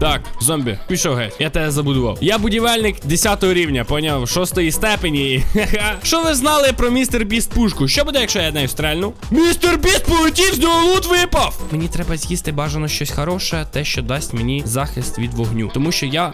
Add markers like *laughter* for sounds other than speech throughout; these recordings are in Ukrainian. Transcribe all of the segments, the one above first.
Так, зомбі, пішов геть. Я тебе забудував. Я будівельник 10 рівня, поняв, 6 степені. *laughs* Що ви знали про містер Біст пушку? Що буде, якщо я нею стрельну? Містер Біст полетів, з нього лут випав! Мені треба з'їсти бажано щось хороше, те, що дасть мені захист від вогню. Тому що я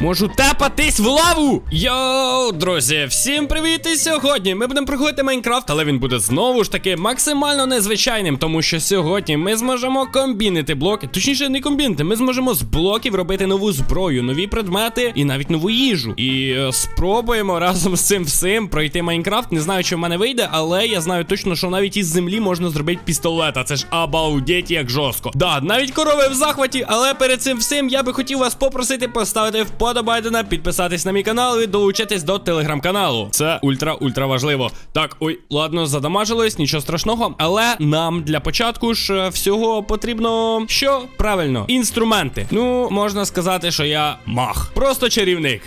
Можу тепатись в лаву! Йоу, друзі, всім привіт! І сьогодні ми будемо проходити Майнкрафт, але він буде знову ж таки максимально незвичайним, тому що сьогодні ми зможемо комбінити блоки. Точніше, не комбінити, ми зможемо з блоків робити нову зброю, нові предмети і навіть нову їжу. І е, спробуємо разом з цим всім пройти Майнкрафт. Не знаю, чи в мене вийде, але я знаю точно, що навіть із землі можна зробити пістолет. А це ж обалдеть як жорстко. Да, навіть корови в захваті, але перед цим всім я би хотів вас попросити поставити вподобайдена, підписатись на мій канал і долучитись до телеграм-каналу. Це ультра-ультра важливо. Так, ой, ладно, задамажилось, нічого страшного. Але нам для початку ж е, всього потрібно що? Правильно, інструменти. Ну, можна сказати, що я мах. Просто чарівник.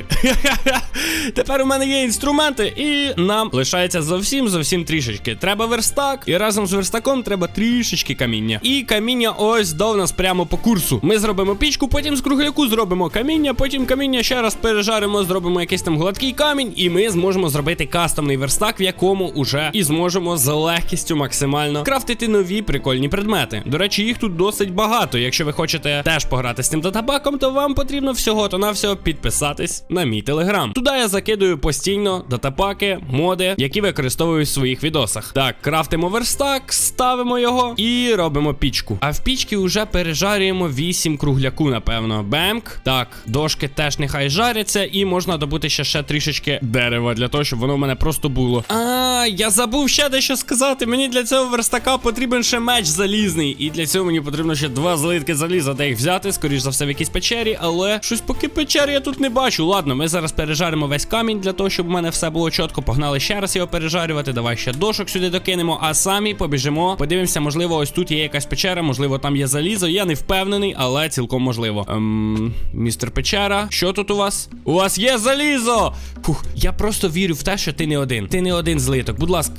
*laughs* Тепер у мене є інструменти, і нам лишається зовсім зовсім трішечки. Треба верстак, і разом з верстаком треба трішечки каміння. І каміння ось до нас прямо по курсу. Ми зробимо пічку, потім з кругляку зробимо каміння, потім каміння ще раз пережаримо, зробимо якийсь там гладкий камінь, і ми зможемо зробити кастомний верстак, в якому уже і зможемо з легкістю максимально крафтити нові прикольні предмети. До речі, їх тут досить багато. Якщо ви хочете теж пограти з цим датабаком, то вам потрібно всього то навсього підписатись на мій телеграм. Туди я закидую постійно датапаки, моди, які використовую в своїх відосах. Так, крафтимо верстак, ставимо його і робимо пічку. А в пічці вже пережарюємо 8 кругляку, напевно. Бемк. Так, дошки теж нехай жаряться, і можна добути ще ще трішечки дерева для того, щоб воно в мене просто було. А, я забув ще дещо сказати. Мені для цього верстака потрібен ще меч залізний. І для цього мені потрібно ще два злитки заліза, де їх взяти, скоріш за все, в якійсь печері, але щось поки печері я тут не бачу. Ладно, ми зараз пережаримо весь камінь для того, щоб у мене все було чітко. Погнали ще раз його пережарювати. Давай ще дошок сюди докинемо, а самі побіжимо. Подивимося, можливо, ось тут є якась печера, можливо, там є залізо. Я не впевнений, але цілком можливо. Ем, містер Печера, що тут у вас? У вас є залізо! Фух, я просто вірю в те, що ти не один. Ти не один злиток. Будь ласка.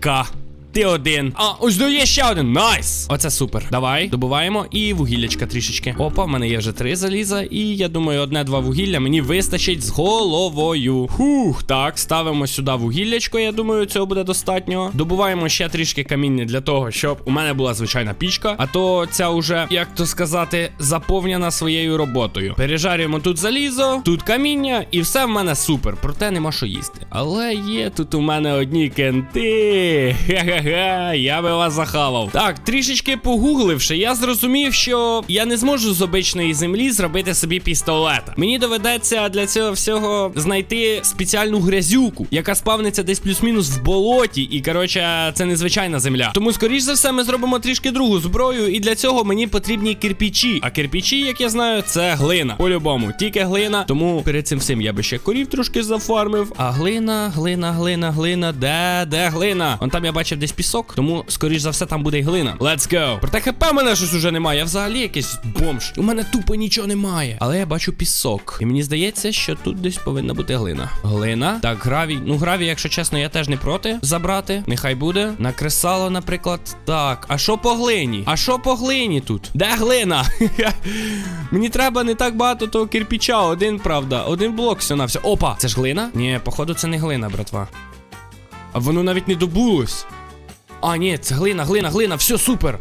Ка. Ти один. А, ось до є ще один. Найс! Оце супер. Давай, добуваємо і вугіллячка трішечки. Опа, в мене є вже три заліза, і я думаю, одне-два вугілля мені вистачить з головою. Хух, так, ставимо сюди вугіллячко. Я думаю, цього буде достатньо. Добуваємо ще трішки каміння для того, щоб у мене була звичайна пічка. А то ця уже, як то сказати, заповнена своєю роботою. Пережарюємо тут залізо, тут каміння, і все в мене супер. Проте нема що їсти. Але є тут у мене одні кенти. Хе-хе-хе, я би вас захавав. Так, трішечки погугливши, я зрозумів, що я не зможу з обичної землі зробити собі пістолета. Мені доведеться для цього всього знайти спеціальну грязюку, яка спавниться десь плюс-мінус в болоті. І коротше, це незвичайна земля. Тому, скоріш за все, ми зробимо трішки другу зброю, і для цього мені потрібні кирпічі. А кирпічі, як я знаю, це глина. По-любому, тільки глина. Тому перед цим всім я би ще корів трошки зафармив. А глина, глина, глина, глина. Де, де глина? Он там я бачив десь пісок, тому, скоріш за все, там буде й глина. Let's go. Проте хп мене щось уже немає. Я взагалі якийсь бомж. У мене тупо нічого немає. Але я бачу пісок. І мені здається, що тут десь повинна бути глина. Глина. Так, гравій. Ну, гравій, якщо чесно, я теж не проти забрати. Нехай буде. На кресало, наприклад. Так. А що по глині? А що по глині тут? Де глина? *laughs* Мені треба не так багато того кирпіча. Один, правда. Один блок все на все. Опа! Це ж глина? Ні, походу, це не глина, братва. А воно навіть не добулось. А, ні, це глина, глина, глина, все супер.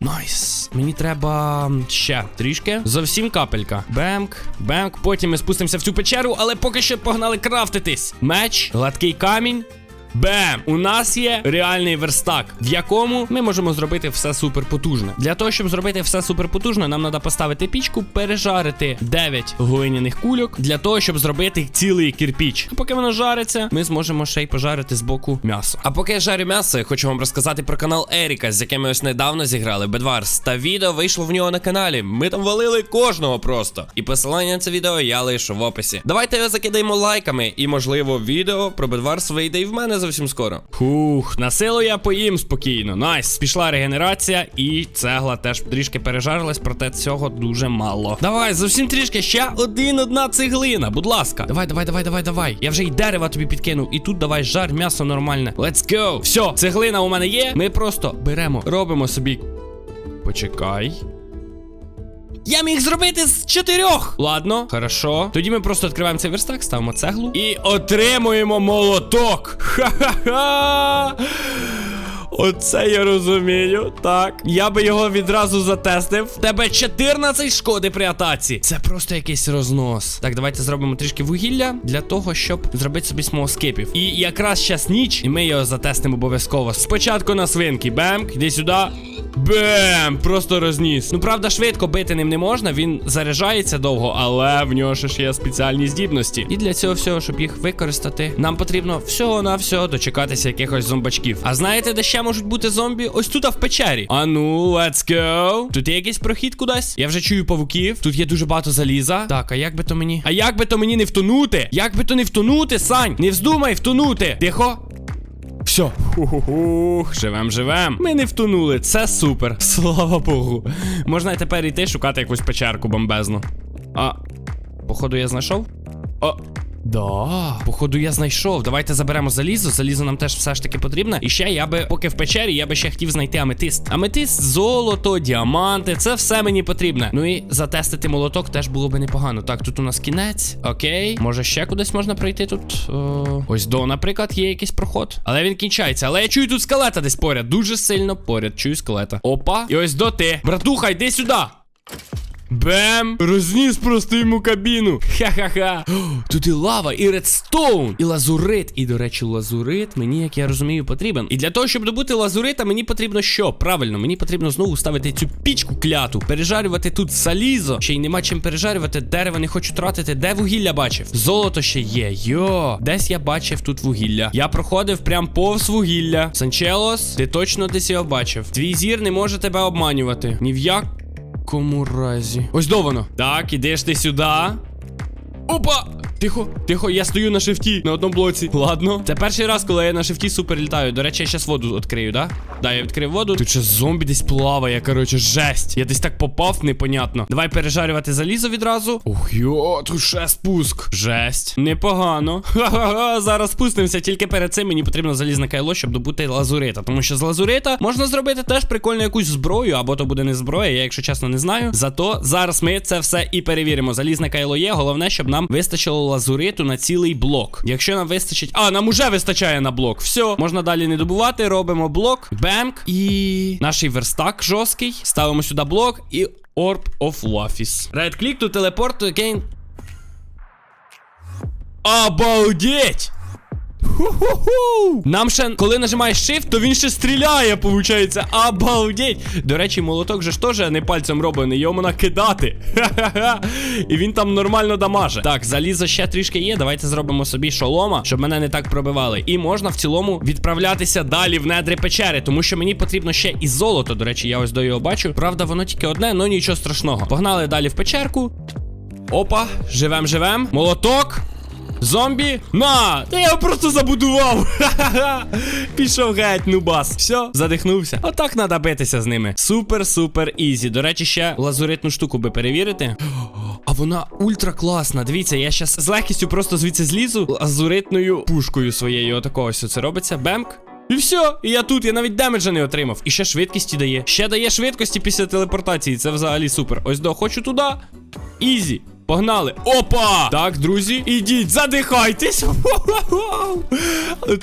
Найс. Мені треба ще трішки. Зовсім капелька. Бемк, бемк. Потім ми спустимося в цю печеру, але поки що погнали крафтитись. Меч, гладкий камінь. Бем! У нас є реальний верстак, в якому ми можемо зробити все супер потужне. Для того, щоб зробити все супер потужне, нам треба поставити пічку, пережарити 9 глиняних кульок для того, щоб зробити цілий кирпіч. А поки воно жариться, ми зможемо ще й пожарити з боку м'ясо. А поки я жарю м'ясо, я хочу вам розказати про канал Еріка, з яким ми ось недавно зіграли Бедварс. Та відео вийшло в нього на каналі. Ми там валили кожного просто. І посилання на це відео я лишу в описі. Давайте його закидаємо лайками, і можливо відео про Бедварс вийде і в мене зовсім скоро. Хух, на силу я поїм спокійно. Найс. Пішла регенерація, і цегла теж трішки пережарилась, проте цього дуже мало. Давай, зовсім трішки, ще один одна цеглина. Будь ласка. Давай, давай, давай, давай, давай. Я вже й дерева тобі підкинув. І тут давай жар, м'ясо нормальне. Let's go. Все, цеглина у мене є. Ми просто беремо, робимо собі. Почекай. Я міг зробити з чотирьох. Ладно, хорошо. Тоді ми просто відкриваємо цей верстак, ставимо цеглу і отримуємо молоток. Ха-ха-ха. Оце я розумію. Так. Я би його відразу затестив. В тебе 14 шкоди при атаці. Це просто якийсь рознос. Так, давайте зробимо трішки вугілля для того, щоб зробити собі смолскипів. І якраз час ніч, і ми його затестимо обов'язково. Спочатку на свинки. Бемк, іди сюди. Бем! Просто розніс. Ну, правда, швидко бити ним не можна, він заряджається довго, але в нього ж є спеціальні здібності. І для цього всього, щоб їх використати, нам потрібно всього на всього дочекатися якихось зомбачків. А знаєте, де ще можуть бути зомбі? Ось тут, а в печері. А ну, let's go. Тут є якийсь прохід кудись. Я вже чую павуків. Тут є дуже багато заліза. Так, а як би то мені? А як би то мені не втонути? Як би то не втонути, Сань? Не вздумай втонути. Тихо. Все. Хух, живем, живем. Ми не втонули. Це супер. *laughs* Слава Богу. Можна тепер йти шукати якусь печерку бомбезну. А. Походу, я знайшов? О. Да, походу, я знайшов. Давайте заберемо залізо. Залізо нам теж все ж таки потрібно. І ще я би, поки в печері, я би ще хотів знайти аметист. Аметист, золото, діаманти, це все мені потрібно. Ну і затестити молоток теж було би непогано. Так, тут у нас кінець. Окей. Може ще кудись можна пройти тут. О, ось до, наприклад, є якийсь проход. Але він кінчається. Але я чую тут скелета десь поряд. Дуже сильно поряд. Чую скелета. Опа. І ось до ти. Братуха, йди сюди. Бем! Розніс просто йому кабіну. Ха-ха-ха. Тут і лава, і редстоун, і лазурит. І, до речі, лазурит мені, як я розумію, потрібен. І для того, щоб добути лазурита, мені потрібно що? Правильно, мені потрібно знову ставити цю пічку кляту, пережарювати тут залізо. Ще й нема чим пережарювати. Дерево не хочу тратити. Де вугілля бачив? Золото ще є. Йо, десь я бачив тут вугілля. Я проходив прям повз вугілля. Санчелос, ти точно десь його бачив. Твій зір не може тебе обманювати. Ні в як якому разі? Ось до воно. Так, ідеш ти сюди. Опа! Тихо, тихо, я стою на шифті на одному блоці. Ладно. Це перший раз, коли я на шифті супер літаю. До речі, я зараз воду відкрию, да? Да, я відкрив воду. Тут ще зомбі десь плаває, коротше, жесть. Я десь так попав, непонятно. Давай пережарювати залізо відразу. Ух, йо, тут ще спуск. Жесть. Непогано. *laughs* Ха-ха-ха, зараз спустимося. Тільки перед цим мені потрібно залізне кайло, щоб добути лазурита. Тому що з лазурита можна зробити теж прикольну якусь зброю, або то буде не зброя, я, якщо чесно, не знаю. Зато зараз ми це все і перевіримо. Залізне кайло є. Головне, щоб нам вистачило лазуриту на цілий блок. Якщо нам вистачить. А, нам уже вистачає на блок. Все, можна далі не добувати. Робимо блок. Бемк. І наш верстак жорсткий. Ставимо сюди блок і. Orb of Lofis. Right click to teleport again. Обалдеть! Ху-ху-ху! Нам ще, коли нажимаєш Shift, то він ще стріляє, получається. Обалдеть! До речі, молоток же ж теж не пальцем роблений, його можна кидати. Ха-ха-ха. І він там нормально дамаже. Так, залізо ще трішки є. Давайте зробимо собі шолома, щоб мене не так пробивали. І можна в цілому відправлятися далі в недри печери, тому що мені потрібно ще і золото. До речі, я ось до його бачу. Правда, воно тільки одне, але нічого страшного. Погнали далі в печерку. Опа, живем, живем. Молоток. Зомбі? На! Та я його просто забудував. *laughs* Пішов геть, нубас. Все, задихнувся. Отак треба битися з ними. Супер, супер ізі. До речі, ще лазуритну штуку би перевірити. *gasps* А вона ультра класна. Дивіться, я щас з легкістю просто звідси злізу лазуритною пушкою своєю. Отакого ось це робиться. Бемк. І все, і я тут, я навіть демеджа не отримав. І ще швидкості дає. Ще дає швидкості після телепортації. Це взагалі супер. Ось до, хочу туди. Ізі. Погнали. Опа! Так, друзі, ідіть, задихайтесь.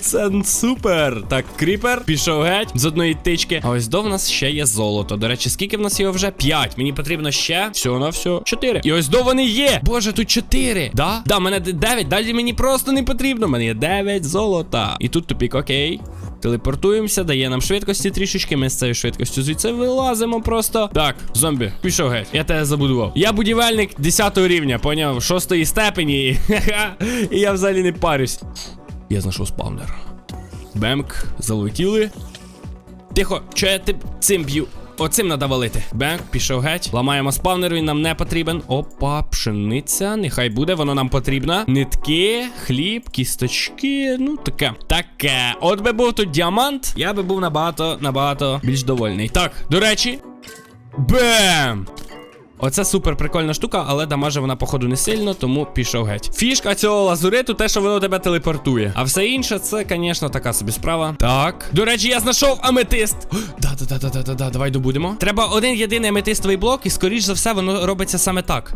Це супер. Так, кріпер пішов геть з одної тички. А ось до в нас ще є золото. До речі, скільки в нас його вже? П'ять. Мені потрібно ще. Все на все. Чотири. І ось до вони є. Боже, тут чотири. Да? Да, мене дев'ять. Далі мені просто не потрібно. Мене є дев'ять золота. І тут тупік, окей. Телепортуємося, дає нам швидкості трішечки. Ми з цією швидкістю звідси вилазимо просто. Так, зомбі, пішов геть. Я тебе забудував. Я будівельник 10 рівня, поняв? 6 степені. І я взагалі не парюсь. Я знайшов спавнер. Бемк, залетіли. Тихо, що я тип цим б'ю? Оцим надо валити. Бенк, пішов геть. Ламаємо спавнер, він нам не потрібен. Опа, пшениця. Нехай буде, воно нам потрібно. Нитки, хліб, кісточки. Ну, таке. Таке. От би був тут діамант, я би був набагато, набагато більш довольний. Так, до речі. Бем! Оце супер прикольна штука, але дамаже вона, походу, не сильно, тому пішов геть. Фішка цього лазуриту, те, що воно тебе телепортує. А все інше, це, звісно, така собі справа. Так. До речі, я знайшов аметист. Да, да, да, да, да, да, да, давай добудемо. Треба один єдиний аметистовий блок, і скоріш за все, воно робиться саме так.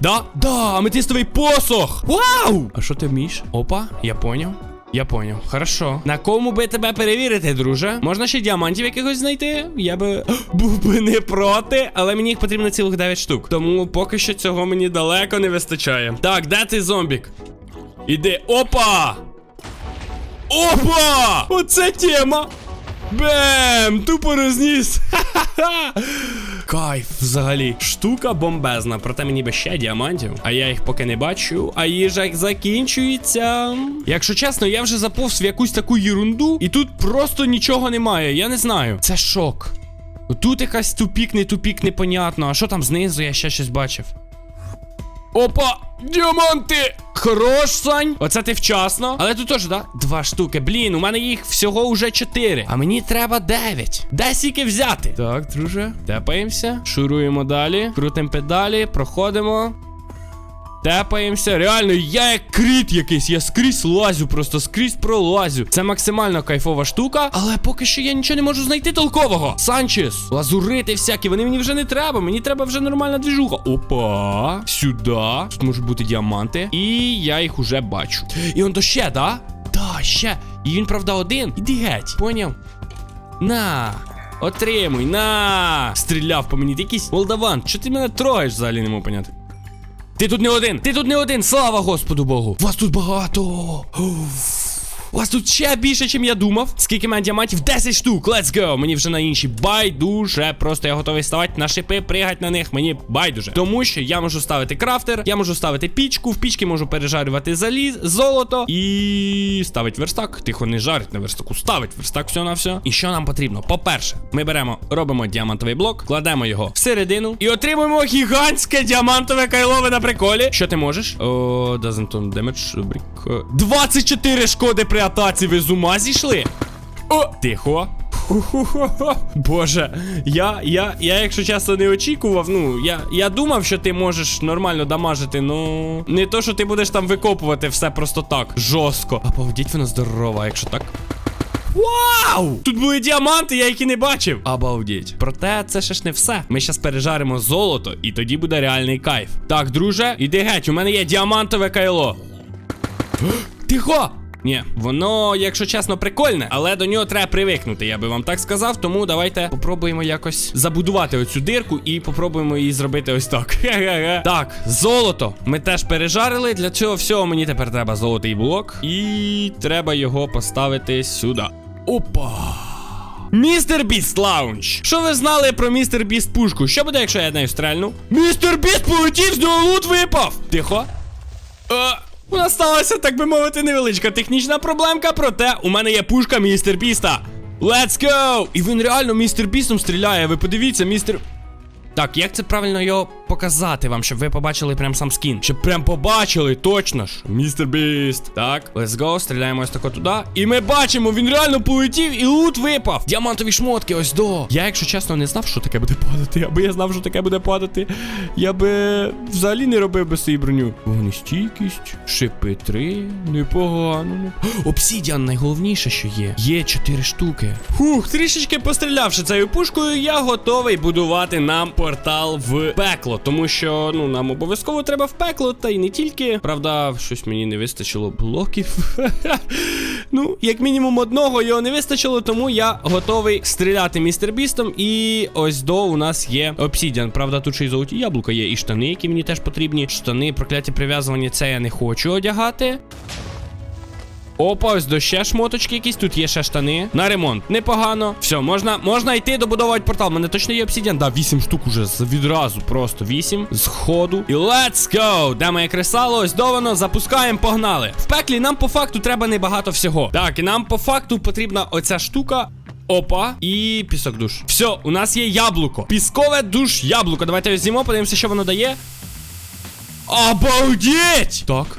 Да, да, аметистовий посох! Вау! А що ти вмієш? Опа, я поняв. Я поняв. Хорошо. На кому би тебе перевірити, друже? Можна ще діамантів якихось знайти? Я би *gasps* був би не проти, але мені їх потрібно цілих 9 штук. Тому поки що цього мені далеко не вистачає. Так, де цей зомбік? Іди. Опа! Опа! Оце тема! Бем! Тупо розніс! *laughs* Ха-ха-ха! Кайф взагалі. Штука бомбезна, проте мені би ще діамантів, а я їх поки не бачу. А їжа закінчується. Якщо чесно, я вже заповз в якусь таку єрунду, і тут просто нічого немає. Я не знаю. Це шок. Тут якась тупік, не тупік, непонятно. А що там знизу? Я ще щось бачив. Опа! Діаманти! Хорош, Сань! Оце ти вчасно. Але тут теж, да? Два штуки. Блін, у мене їх всього уже чотири. А мені треба дев'ять. Де сіки взяти? Так, друже. Тепаємося. Шуруємо далі. Крутим педалі, проходимо. Тепаємося. Реально, я як кріт якийсь. Я скрізь лазю, просто скрізь пролазю. Це максимально кайфова штука, але поки що я нічого не можу знайти толкового. Санчес, лазурити всякі, вони мені вже не треба. Мені треба вже нормальна двіжуха. Опа. Сюди. Тут можуть бути діаманти. І я їх уже бачу. І он то ще, да? Да, ще. І він, правда, один. Іди геть. Поняв? На. Отримуй, на! Стріляв по мені. Якийсь молдаван. Що ти мене трогаєш взагалі, не можу поняти. Ти тут не один! Ти тут не один! Слава Господу Богу! Вас тут багато! Уф. Вас тут ще більше, ніж я думав. Скільки мене діамантів? 10 штук! Let's go! Мені вже на інші байдуже. Просто я готовий ставати на шипи, пригати на них. Мені байдуже. Тому що я можу ставити крафтер, я можу ставити пічку, в пічки можу пережарювати заліз, золото і ставить верстак. Тихо, не жарить на верстаку, ставить верстак все на все. І що нам потрібно? По-перше, ми беремо, робимо діамантовий блок, кладемо його всередину і отримуємо гігантське діамантове кайлове на приколі. Що ти можеш? О, doesn't damage. brick. 24 шкоди при атаці. Ви з ума зійшли? О, тихо. Боже, я, я, я, якщо чесно, не очікував. Ну, я, я думав, що ти можеш нормально дамажити, ну. Не то, що ти будеш там викопувати все просто так. Жорстко. А повдіть вона здорова, якщо так. Вау! Тут були діаманти, я їх і не бачив. Обалдіть. Проте це ще ж не все. Ми зараз пережаримо золото, і тоді буде реальний кайф. Так, друже, іди геть, у мене є діамантове кайло. *gasps* Тихо! Ні, воно, якщо чесно, прикольне, але до нього треба привикнути, я би вам так сказав. Тому давайте попробуємо якось забудувати оцю дирку і попробуємо її зробити ось так. *laughs* Так, золото. Ми теж пережарили. Для цього всього мені тепер треба золотий блок. І треба його поставити сюди. Опа! Містер Біст Лаунч. Що ви знали про містер Біст пушку? Що буде, якщо я нею стрельну? Містер Біст полетів, з нього лут випав! Тихо. Е, у нас сталася, так би мовити, невеличка технічна проблемка, проте у мене є пушка містер Біста. Let's go! І він реально містер Бістом стріляє. Ви подивіться, містер. Так, як це правильно його показати вам, щоб ви побачили прям сам скін? Щоб прям побачили, точно ж. Містер Біст. Так, let's go, стріляємо ось тако туди. І ми бачимо, він реально полетів і лут випав. Діамантові шмотки, ось до. Я, якщо чесно, не знав, що таке буде падати. Аби я знав, що таке буде падати. Я би взагалі не робив би свою броню. Вогнестійкість, шипи 3, непогано. Обсідіан найголовніше, що є. Є 4 штуки. Фух, трішечки пострілявши цією пушкою, я готовий будувати нам портал в пекло. Тому що, ну, нам обов'язково треба в пекло, та й не тільки. Правда, щось мені не вистачило блоків. *laughs* ну, як мінімум одного його не вистачило, тому я готовий стріляти містер Бістом. І ось до у нас є обсідіан. Правда, тут ще й золоті яблука є, і штани, які мені теж потрібні. Штани, прокляті прив'язування, це я не хочу одягати. Опа, ось до ще шмоточки якісь. Тут є ще штани. На ремонт. Непогано. Все, можна можна йти добудовувати портал. У мене точно є обсідіан. Да, 8 штук уже відразу. Просто 8 з ходу. І let's go! Де моє кресало? Ось до воно. Запускаємо, погнали. В пеклі нам по факту треба небагато всього. Так, і нам по факту потрібна оця штука. Опа, і пісок душ. Все, у нас є яблуко. Піскове душ яблуко. Давайте візьмемо, подивимося, що воно дає. Обалдеть! Так,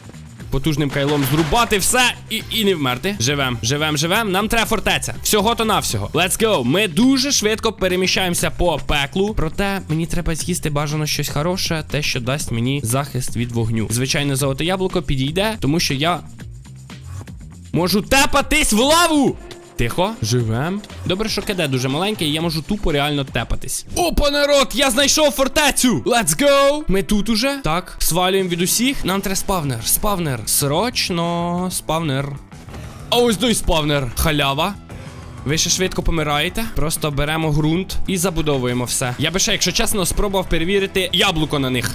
Потужним кайлом зрубати все і, і не вмерти. Живем, живем, живем. Нам треба фортеця. Всього то навсього. Let's go. Ми дуже швидко переміщаємося по пеклу. Проте мені треба з'їсти бажано щось хороше, те, що дасть мені захист від вогню. Звичайне золоте яблуко підійде, тому що я можу тепатись в лаву. Тихо, живем. Добре, що киде дуже маленький, і я можу тупо реально тепатись. Опа, народ! Я знайшов фортецю! Let's go! Ми тут уже. Так, свалюємо від усіх. Нам треба спавнер. Спавнер. Срочно, спавнер. А ось той спавнер. Халява. Ви ще швидко помираєте. Просто беремо ґрунт і забудовуємо все. Я би ще, якщо чесно, спробував перевірити яблуко на них.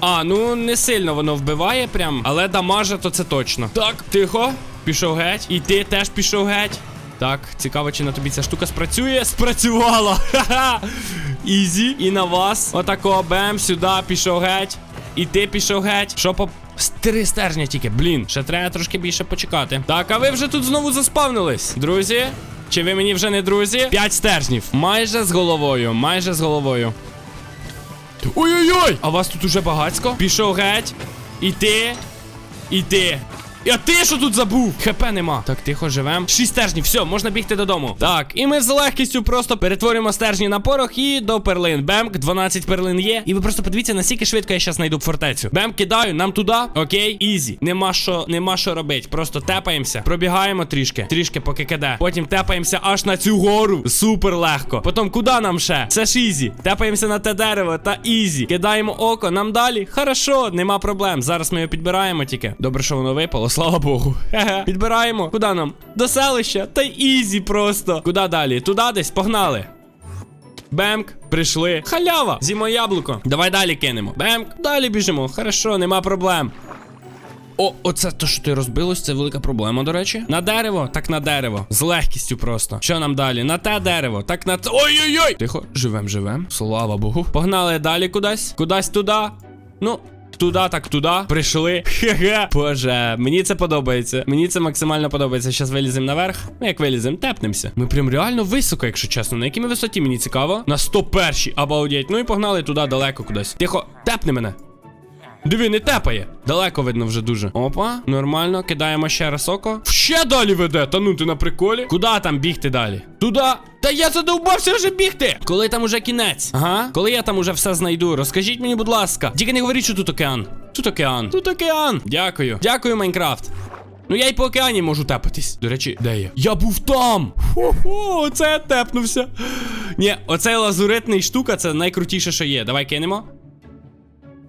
А, ну не сильно воно вбиває прям, але дамаже, то це точно. Так, тихо, пішов геть. І ти теж пішов геть. Так, цікаво, чи на тобі ця штука спрацює. Спрацювала! Ха-ха! *laughs* Ізі. І на вас. Отако, бем, сюди, пішов геть. І ти пішов геть. Що по. Три стержня тільки, блін, ще треба трошки більше почекати. Так, а ви вже тут знову заспавнились, друзі. Чи ви мені вже не друзі? П'ять стержнів. Майже з головою, майже з головою. Ой-ой-ой! А вас тут уже багацько? Пішов геть. І ти. І ти. Що тут забув? ХП нема. Так, тихо, живем. Шість стержнів, все, можна бігти додому. Так, і ми з легкістю просто перетворюємо стержні на порох і до перлин. Бемк, 12 перлин є. І ви просто подивіться, наскільки швидко я зараз знайду фортецю. Бем, кидаю, нам туди. Окей, ізі. Нема що, нема що робити. Просто тепаємося. Пробігаємо трішки. Трішки, поки киде. Потім тепаємося аж на цю гору. Супер легко. Потім куди нам ще? Це ж ізі. Тепаємося на те дерево та ізі. Кидаємо око, нам далі. Хорошо, нема проблем. Зараз ми його підбираємо тільки. Добре, що воно випало, слава Богу. Підбираємо. Куди нам? До селища. Та й ізі просто. Куди далі? Туди десь, погнали. Бемк, прийшли. Халява! Зімо яблуко. Давай далі кинемо. Бемк, далі біжимо. Хорошо, нема проблем. О, оце то, що ти розбилось, це велика проблема, до речі. На дерево, так на дерево. З легкістю просто. Що нам далі? На те дерево, так на те. Ой-ой-ой! Тихо, живем, живем. Слава Богу. Погнали далі кудись. Кудись туди. Ну. Туди, так туди. Прийшли. Хе-хе. Боже, мені це подобається. Мені це максимально подобається. Зараз виліземо наверх. Ну, як виліземо, тепнемося. Ми прям реально високо, якщо чесно. На якій ми висоті мені цікаво. На 101-й, обалдеть. Ну і погнали туди далеко кудись. Тихо, тепни мене. Диви, не тепає. Далеко видно вже дуже. Опа, нормально, кидаємо ще раз око. Ще далі веде. Та ну ти на приколі. Куди там бігти далі? Туди. Та я задовбався вже бігти. Коли там уже кінець? Ага. Коли я там уже все знайду, розкажіть мені, будь ласка. Тільки не говоріть, що тут океан. Тут океан. Тут океан. Дякую. Дякую, Майнкрафт. Ну я й по океані можу тепатись. До речі, де я? Я був там! Хо-хо, оце я тепнувся. Ні, оцей лазуритний штука це найкрутіше, що є. Давай кинемо.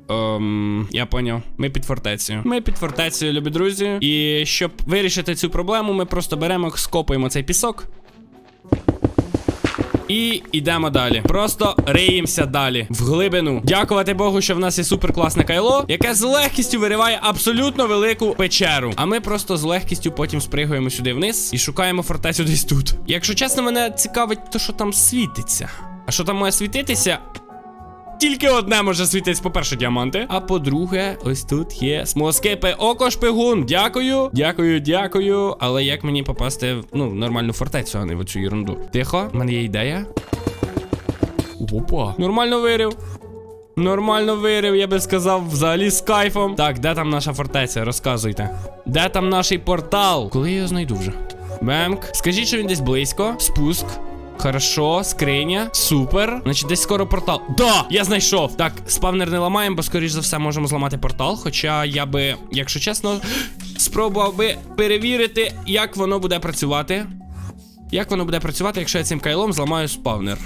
Ем, я поняв. Ми під фортецею. Ми під фортецею, любі друзі. І щоб вирішити цю проблему, ми просто беремо, скопуємо цей пісок. І йдемо далі. Просто риємося далі в глибину. Дякувати Богу, що в нас є супер класне кайло, яке з легкістю вириває абсолютно велику печеру. А ми просто з легкістю потім спригуємо сюди вниз і шукаємо фортецю десь тут. Якщо чесно, мене цікавить, то що там світиться. А що там має світитися? Тільки одне може світитись, по-перше, діаманти. А по-друге, ось тут є смоскипи. Око шпигун. Дякую. Дякую, дякую. Але як мені попасти в ну, в нормальну фортецю, а не в цю ерунду? Тихо, в мене є ідея. Опа. Нормально вирив. Нормально вирив, я би сказав, взагалі з кайфом. Так, де там наша фортеця? Розказуйте. Де там наш портал? Коли я його знайду вже? Бемк. Скажіть, що він десь близько. Спуск. Хорошо, скриня, супер. Значить, десь скоро портал. Да! Я знайшов. Так, спавнер не ламаємо, бо скоріш за все можемо зламати портал. Хоча я би, якщо чесно, спробував би перевірити, як воно буде працювати. Як воно буде працювати, якщо я цим кайлом зламаю спавнер.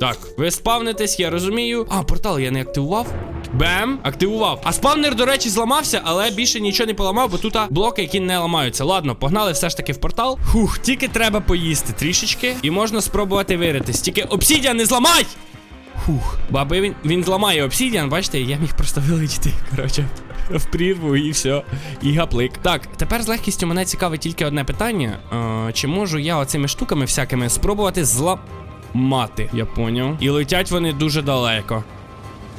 Так, ви спавнитесь, я розумію. А, портал я не активував. Бем, активував. А спавнер, до речі, зламався, але більше нічого не поламав, бо тут блоки, які не ламаються. Ладно, погнали все ж таки в портал. Фух, тільки треба поїсти трішечки. І можна спробувати виритись. Тільки обсідіан не зламай! Фух, баби він, він зламає обсідіан, бачите, я міг просто *laughs* вилетіти. Коротше. в прірву і все. І гаплик. Так, тепер з легкістю мене цікавить тільки одне питання. Е, чи можу я оцими штуками всякими спробувати зламати? Я поняв. І летять вони дуже далеко.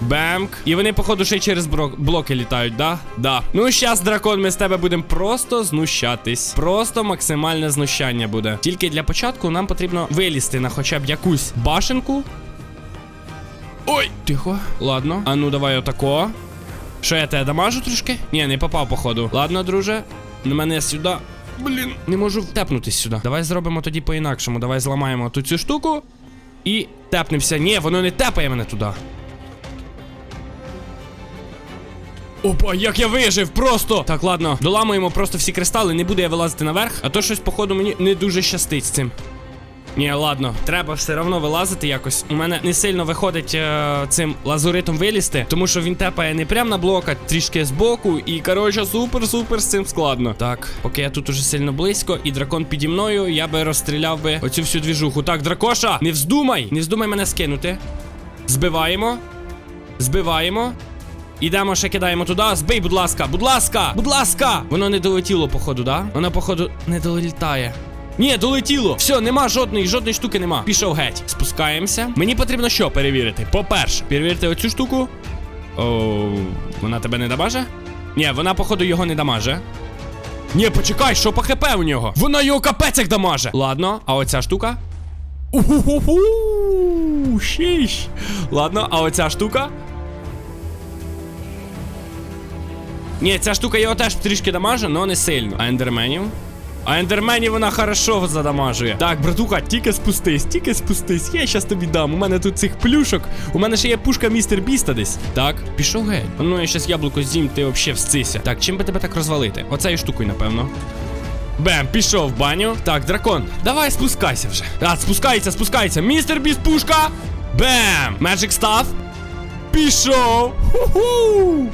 Бемк. І вони, походу, ще через блоки літають, да? Да. Ну, щас, дракон, ми з тебе будемо просто знущатись. Просто максимальне знущання буде. Тільки для початку нам потрібно вилізти на хоча б якусь башенку. Ой, тихо. Ладно. А ну давай отако. Що я тебе дамажу трошки? Ні, не попав, походу. Ладно, друже. На мене сюди. Блін, не можу тепнутись сюди. Давай зробимо тоді по-інакшому. Давай зламаємо ту цю штуку. І тепнемося. Ні, воно не тепає мене туди. Опа, як я вижив, просто! Так, ладно, доламуємо просто всі кристали, не буду я вилазити наверх, а то щось, походу, мені не дуже щастить з цим. Ні, ладно, треба все одно вилазити якось. У мене не сильно виходить е, цим лазуритом вилізти, тому що він тепає не прямо на блок, а трішки збоку. І коротше, супер-супер з цим складно. Так, поки я тут уже сильно близько, і дракон піді мною, я би розстріляв би оцю всю двіжуху. Так, дракоша, не вздумай! Не вздумай мене скинути. Збиваємо. Збиваємо. Ідемо, ще кидаємо туди. Збий, будь ласка, будь ласка, будь ласка! Воно не долетіло, походу, да? Воно, походу, не долітає. Ні, долетіло. Все, нема жодної, жодної штуки нема. Пішов геть. Спускаємося. Мені потрібно що перевірити? По-перше, перевірити оцю штуку. О, вона тебе не дамаже? Ні, вона, походу, його не дамаже. Ні, почекай, що по хп у нього? Вона його капець як дамаже. Ладно, а оця штука? Уху, шіш. Ладно, а оця штука? Ні, ця штука його теж трішки дамаже, але не сильно. А ендерменів? А ендерменів вона хорошо задамажує. Так, братуха, тільки спустись, тільки спустись. Я щас тобі дам. У мене тут цих плюшок. У мене ще є пушка містер Біста десь. Так, пішов геть. Ну я щас яблуко з'їм, ти взагалі всцися. Так, чим би тебе так розвалити? Оцею штукою, напевно. Бем, пішов в баню. Так, дракон, давай спускайся вже. А, спускається, спускається. Містер Біст пушка. Бем! Magic Staff. Пішов. Ху-ху.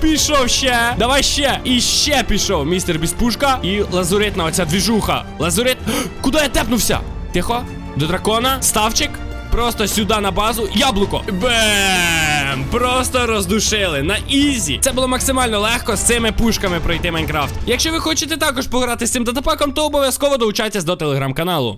Пішов ще. Давай ще. І ще пішов. Містер Біспушка. І лазуритна оця двіжуха. Лазурит. *gasps* Куди я тепнувся? Тихо. До дракона. Ставчик. Просто сюди на базу. Яблуко. Бем! Просто роздушили. На ізі. Це було максимально легко з цими пушками пройти Майнкрафт. Якщо ви хочете також пограти з цим датапаком, то обов'язково долучайтесь до телеграм-каналу.